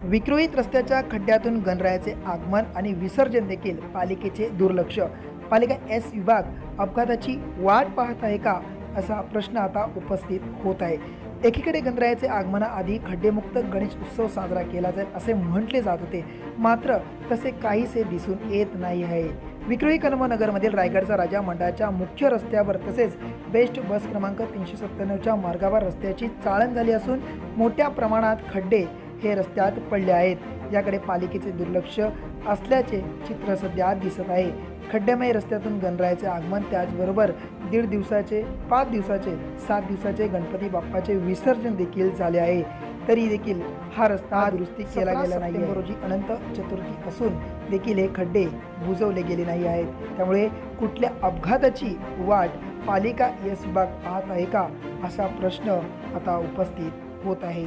विक्रोहित रस्त्याच्या खड्ड्यातून गणरायाचे आगमन आणि विसर्जन देखील पालिकेचे दुर्लक्ष. पालिका एस विभाग अपघाताची वाट पाहत आहे का असा प्रश्न आता उपस्थित होत आहे. एकीकडे गणरायाचे आगमनाआधी खड्डेमुक्त गणेश उत्सव साजरा केला जाईल असे म्हटले जात होते. मात्र तसे काहीसे दिसून येत नाही आहे. विक्रोही कलमनगरमधील रायगडचा राजा मंडळाच्या मुख्य रस्त्यावर तसेच बेस्ट बस क्रमांक तीनशे सत्त्याण्णवच्या मार्गावर रस्त्याची चाळण झाली असून मोठ्या प्रमाणात खड्डे हे रस्त्यात पडले आहेत. याकडे पालिकेचे दुर्लक्ष असल्याचे चित्र सध्या दिसत आहे. खड्डेमय रस्त्यातून गणरायाचे आगमन त्याचबरोबर दीड दिवसाचे पाच दिवसाचे सात दिवसाचे गणपती बाप्पाचे विसर्जन देखील झाले आहे. तरी देखील हा रस्ता दुरुस्ती केला गेला नाही रोजी अनंत चतुर्थी असून देखील हे खड्डे बुजवले गेले नाही आहेत. त्यामुळे कुठल्या अपघाताची वाट पालिका यस विभाग पाहत आहे का? असा प्रश्न आता उपस्थित होत आहे.